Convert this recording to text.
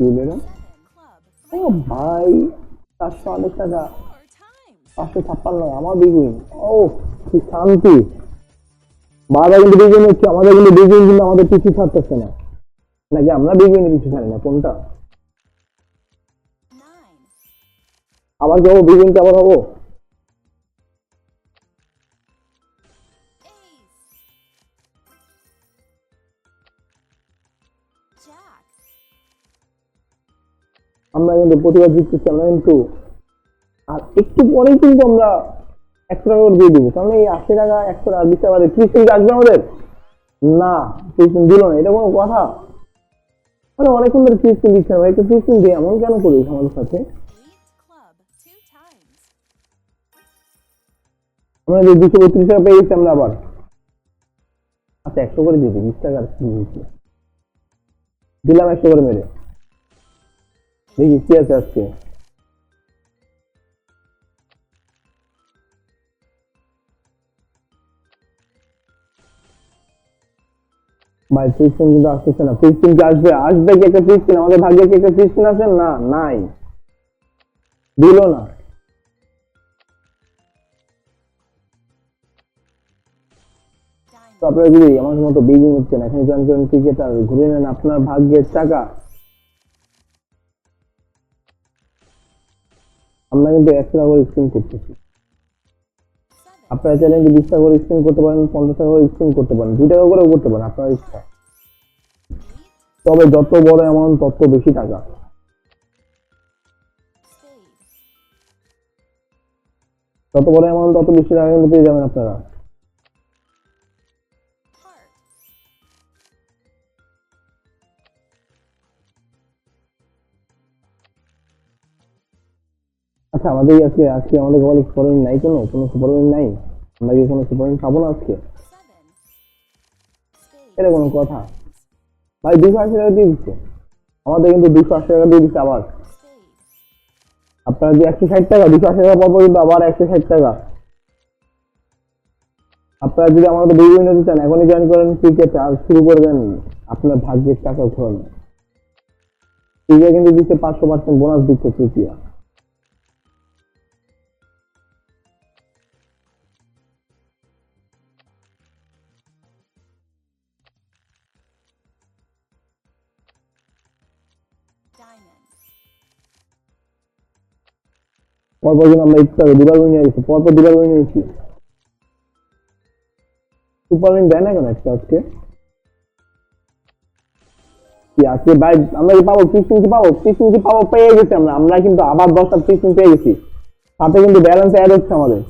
কি বেরো ও ভাই, চারশো আঠাশ টাকা। পাঁচশো ছাপ্পান্ন, আমার বিগুইন ও, কি শান্তি। বারবার কিন্তু বিগুইন হচ্ছে, আমাদের কিন্তু বিগুইন কিন্তু আমাদের পিছু ছাড়তেছে না। নাকি আমরা বিগুইনে পিছু ছাড়ি না, কোনটা? আবার যাব বিগুইনকে আবার হব? আমরা কিন্তু প্রতিবার জিততেছি, আমরা কিন্তু আর একটু পরেই কিন্তু আমরা একশো টাকা করে দিয়ে দিব। কারণ এই আশি টাকা, একশো টাকা দিতে পারে ত্রিশ মিনিট আসবে আমাদের? না ত্রিশ মিনিট দিল না, এটা কোনো কথা। মানে অনেকক্ষণ ধরে ত্রিশ মিনিট দিচ্ছে না একটু ত্রিশ মিনিট দিয়ে এমন কেন করিস আমাদের সাথে? আমরা যে দুশো বত্রিশ টাকা পেয়ে গেছি আমরা আবার। আচ্ছা একশো করে দিয়েছি বিশ টাকা দিলাম একশো করে মেরে। দেখি কি আছে আজকে। ভাই ফিফটিন কিন্তু আসতেছে না। কি আসবে? আসবে কি একটা আমাদের ভাগ্যে কি একটা আছে? না, নাই। দিল না। তো আপনারা যদি আমার মতো বিগিং হচ্ছেন এখানে জয়েন করেন ক্রিকেটার ঘুরে নেন আপনার ভাগ্যের টাকা আমরা কিন্তু একশো টাকা করে স্ক্রিন করতেছি। আপনারা চাইলে বিশ টাকা করে স্ক্রিন করতে পারেন, পঞ্চাশ টাকা করে স্ক্রিন করতে পারেন, দুই টাকা করেও করতে পারেন, আপনার ইচ্ছা। তবে যত বড় অ্যামাউন্ট তত বেশি টাকা। তত বড় অ্যামাউন্ট তত বেশি টাকা কিন্তু পেয়ে যাবেন আপনারা। আচ্ছা আমাদের আজকে আজকে আমাদের কপালে সুপারমিন নাই কোনো কোনো সুপারমিন নাই? আমরা কি কোনো সুপারমিন পাবো না আজকে? এটা কোনো কথা। ভাই, দুশো আশি টাকা দিয়ে দিচ্ছে। আমাদের কিন্তু দুশো আশি টাকা দিয়ে দিচ্ছে আবার। আপনারা যে একশো ষাট টাকা, দুশো আশি টাকা পাবো কিন্তু আবার একশো ষাট টাকা। আপনারা যদি আমাদের দুই নিতে চান, এখনই জয়েন করেন ক্রিকেট, আর শুরু করবেন আপনার ভাগ্যের টাকা ঘোরানো। ক্রিকেট কিন্তু দিচ্ছে পাঁচশো পার্সেন্ট বোনাস দিচ্ছে তৃতীয়। আমরা দুবার পরপর দুবার সুপার দেয় না কেন একটা আজকে? কি আজকে ভাই আমরা কি পাবো? পাবো? পাবো, পেয়ে গেছি আমরা। আমরা কিন্তু আবার দশটা ফিফটিন পেয়ে গেছি। সাথে কিন্তু ব্যালেন্স অ্যাড হচ্ছে আমাদের।